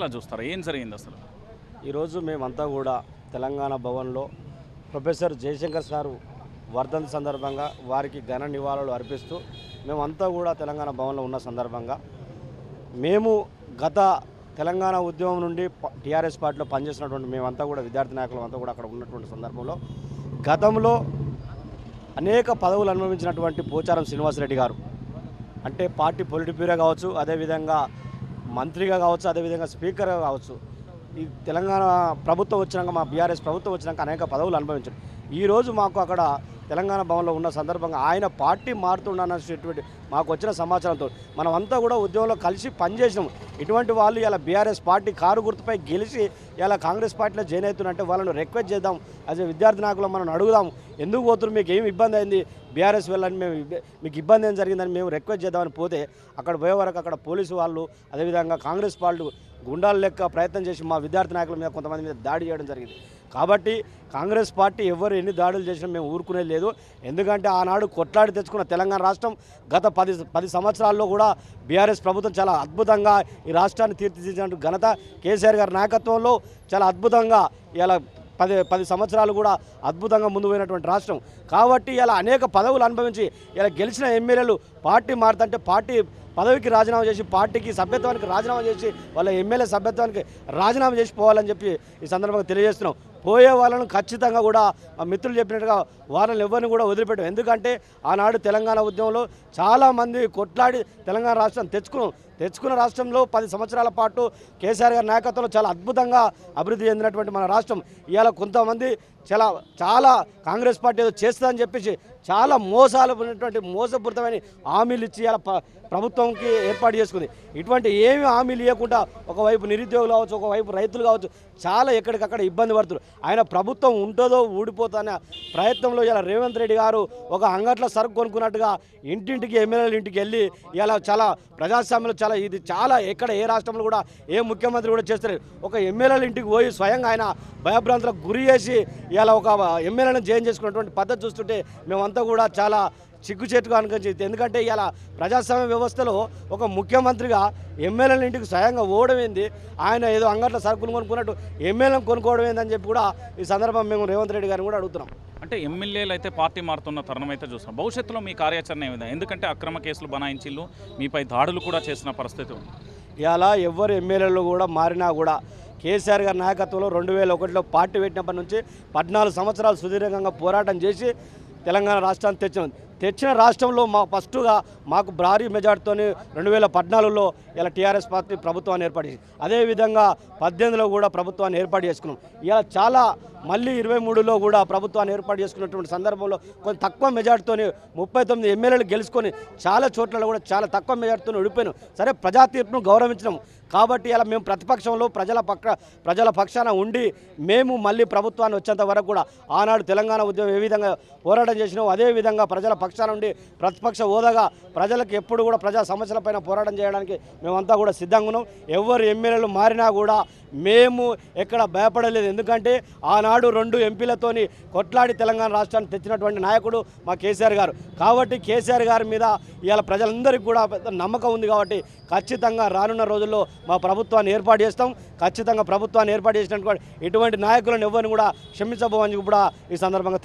ఎలా చూస్తారు? ఏం జరిగింది అసలు? ఈరోజు మేమంతా కూడా తెలంగాణ భవన్లో ప్రొఫెసర్ జయశంకర్ సారు వర్ధన్ సందర్భంగా వారికి ఘన నివాళులు అర్పిస్తూ మేమంతా కూడా తెలంగాణ భవన్లో ఉన్న సందర్భంగా మేము గత తెలంగాణ ఉద్యమం నుండి టీఆర్ఎస్ పార్టీలో పనిచేసినటువంటి మేమంతా కూడా విద్యార్థి నాయకులు అంతా కూడా అక్కడ ఉన్నటువంటి సందర్భంలో గతంలో అనేక పదవులు అనుభవించినటువంటి పోచారం శ్రీనివాసరెడ్డి గారు. అంటే పార్టీ పొలిటి బ్యూరో కావచ్చు అదేవిధంగా మంత్రిగా కావచ్చు అదేవిధంగా స్పీకర్గా కావచ్చు. ఈ తెలంగాణ ప్రభుత్వం వచ్చినాక మా బీఆర్ఎస్ ప్రభుత్వం వచ్చినాక అనేక పదవులు అనుభవించారు. ఈరోజు మాకు అక్కడ తెలంగాణ భవన్లో ఉన్న సందర్భంగా ఆయన పార్టీ మారుతుండన్నటువంటి మాకు వచ్చిన సమాచారంతో మనమంతా కూడా ఉద్యమంలో కలిసి పనిచేసినాం. ఇటువంటి వాళ్ళు ఇలా బీఆర్ఎస్ పార్టీ కారు గుర్తుపై గెలిచి ఇలా కాంగ్రెస్ పార్టీలో జాయిన్ అవుతున్నట్టే వాళ్ళని రిక్వెస్ట్ చేద్దాం. యాజ్ విద్యార్థి నాయకులు మనం అడుగుదాం. ఎందుకు పోతున్నారు? మీకు ఏమి ఇబ్బంది అయింది? బీఆర్ఎస్ వెళ్ళని మేము మీకు ఇబ్బంది ఏం జరిగిందని మేము రిక్వెస్ట్ చేద్దామని పోతే అక్కడ పోయే వరకు అక్కడ పోలీసు వాళ్ళు అదేవిధంగా కాంగ్రెస్ వాళ్ళు గుండాల లెక్క ప్రయత్నం చేసి మా విద్యార్థి నాయకుల మీద కొంతమంది మీద దాడి చేయడం జరిగింది. కాబట్టి కాంగ్రెస్ పార్టీ ఎవరు ఎన్ని దాడులు చేసినా మేము ఊరుకునేది లేదు. ఎందుకంటే ఆనాడు కొట్లాడి తెచ్చుకున్న తెలంగాణ రాష్ట్రం గత పది పది సంవత్సరాల్లో కూడా బీఆర్ఎస్ ప్రభుత్వం చాలా అద్భుతంగా ఈ రాష్ట్రాన్ని తీర్చిదిద్దినటువంటి ఘనత కేసీఆర్ గారి నాయకత్వంలో చాలా అద్భుతంగా ఇలా పది పది సంవత్సరాలు కూడా అద్భుతంగా ముందు పోయినటువంటి రాష్ట్రం. కాబట్టి ఇలా అనేక పదవులు అనుభవించి ఇలా గెలిచిన ఎమ్మెల్యేలు పార్టీ మారుతుంటే పార్టీ పదవికి రాజీనామా చేసి పార్టీకి సభ్యత్వానికి రాజీనామా చేసి వాళ్ళ ఎమ్మెల్యే సభ్యత్వానికి రాజీనామా చేసి పోవాలని చెప్పి ఈ సందర్భంగా తెలియజేస్తున్నాం. పోయే వాళ్ళను ఖచ్చితంగా కూడా మా మిత్రులు చెప్పినట్టుగా వాళ్ళని ఎవరిని కూడా వదిలిపెట్టాం. ఎందుకంటే ఆనాడు తెలంగాణ ఉద్యమంలో చాలామంది కొట్లాడి తెలంగాణ రాష్ట్రం తెచ్చుకున్నాం. తెచ్చుకున్న రాష్ట్రంలో పది సంవత్సరాల పాటు కేసీఆర్ గారి నాయకత్వంలో చాలా అద్భుతంగా అభివృద్ధి చెందినటువంటి మన రాష్ట్రం. ఇవాళ కొంతమంది చాలా చాలా కాంగ్రెస్ పార్టీ ఏదో చేస్తుందని చెప్పేసి చాలా మోసాలు ఉన్నటువంటి మోసపూరితమైన హామీలు ఇచ్చి ఇలా ప్రభుత్వంకి ఏర్పాటు చేసుకుంది. ఇటువంటి ఏమి హామీలు ఇవ్వకుండా ఒకవైపు నిరుద్యోగులు కావచ్చు ఒకవైపు రైతులు కావచ్చు చాలా ఎక్కడికక్కడ ఇబ్బంది పడుతున్నారు. ఆయన ప్రభుత్వం ఉంటుందో ఊడిపోతానే ప్రయత్నంలో ఇలా రేవంత్ రెడ్డి గారు ఒక అంగట్లో సరుకు కొనుక్కున్నట్టుగా ఇంటింటికి ఎమ్మెల్యేల ఇంటికి వెళ్ళి ఇలా చాలా ప్రజాస్వామ్యంలో చాలా ఇది చాలా ఎక్కడ ఏ రాష్ట్రంలో కూడా ఏ ముఖ్యమంత్రి కూడా చేస్తారు ఒక ఎమ్మెల్యేల ఇంటికి పోయి స్వయంగా ఆయన భయభ్రాంతులకు గురి చేసి ఇలా ఒక ఎమ్మెల్యేలను జయం చేసుకున్నటువంటి పద్ధతి చూస్తుంటే మేమంతా కూడా చాలా చిక్కుచేటుగా అనుకొని ఎందుకంటే ఇలా ప్రజాస్వామ్య వ్యవస్థలో ఒక ముఖ్యమంత్రిగా ఎమ్మెల్యేల ఇంటికి స్వయంగా ఓవడం ఏంది ఆయన ఏదో అంగట్లో సరుకులు కొనుక్కున్నట్టు ఎమ్మెల్యేలను కొనుక్కోవడం ఏందని చెప్పి కూడా ఈ సందర్భం మేము రేవంత్ రెడ్డి గారిని కూడా అడుగుతున్నాం. అంటే ఎమ్మెల్యేలు అయితే పార్టీ మారుతున్న తరుణం అయితే చూస్తాం. భవిష్యత్తులో మీ కార్యాచరణ ఏ విధంగా ఎందుకంటే అక్రమ కేసులు బనాయించిళ్ళు మీపై దాడులు కూడా చేసిన పరిస్థితి ఉంది. ఇలా ఎవరు ఎమ్మెల్యేలు కూడా మారినా కూడా కేసీఆర్ గారి నాయకత్వంలో రెండు వేల ఒకటిలో పార్టీ పెట్టినప్పటి నుంచి పద్నాలుగు సంవత్సరాలు సుదీర్ఘంగా పోరాటం చేసి తెలంగాణ రాష్ట్రాన్ని తెచ్చిన తెచ్చిన రాష్ట్రంలో మా ఫస్టుగా మాకు భారీ మెజార్టీతో రెండు వేల పద్నాలుగులో ఇలా టీఆర్ఎస్ పార్టీ ప్రభుత్వాన్ని ఏర్పాటు చేసింది. అదేవిధంగా పద్దెనిమిదిలో కూడా ప్రభుత్వాన్ని ఏర్పాటు చేసుకున్నాం. ఇలా చాలా మళ్ళీ ఇరవై మూడులో కూడా ప్రభుత్వాన్ని ఏర్పాటు చేసుకున్నటువంటి సందర్భంలో కొంచెం తక్కువ మెజార్టీతో ముప్పై తొమ్మిది ఎమ్మెల్యేలు గెలుచుకొని చాలా చోట్ల కూడా చాలా తక్కువ మెజార్టీతో ఓడిపోయినాం. సరే ప్రజా తీర్పును గౌరవించినాం. కాబట్టి ఇలా మేము ప్రతిపక్షంలో ప్రజల పక్క ప్రజల పక్షాన ఉండి మేము మళ్ళీ ప్రభుత్వాన్ని వచ్చేంత వరకు కూడా ఆనాడు తెలంగాణ ఉద్యమం ఏ విధంగా పోరాటం చేసినామో అదే విధంగా ప్రజల పక్షాన ఉండి ప్రతిపక్ష హోదాగా ప్రజలకు ఎప్పుడు కూడా ప్రజా సమస్యలపైన పోరాటం చేయడానికి మేమంతా కూడా సిద్ధంగా ఉన్నాం. ఎవరు ఎమ్మెల్యేలు మారినా కూడా మేము ఎక్కడ భయపడలేదు. ఎందుకంటే ఆనాడు రెండు ఎంపీలతోని కొట్లాడి తెలంగాణ రాష్ట్రాన్ని తెచ్చినటువంటి నాయకుడు మా కేసీఆర్ గారు. కాబట్టి కేసీఆర్ గారి మీద ఇవాళ ప్రజలందరికీ కూడా పెద్ద నమ్మకం ఉంది కాబట్టి ఖచ్చితంగా రానున్న రోజుల్లో మా ప్రభుత్వాన్ని ఏర్పాటు చేస్తాం. ఖచ్చితంగా ప్రభుత్వాన్ని ఏర్పాటు చేసినటువంటి ఇటువంటి నాయకులను ఎవరిని కూడా క్షమించబోమని కూడా ఈ సందర్భంగా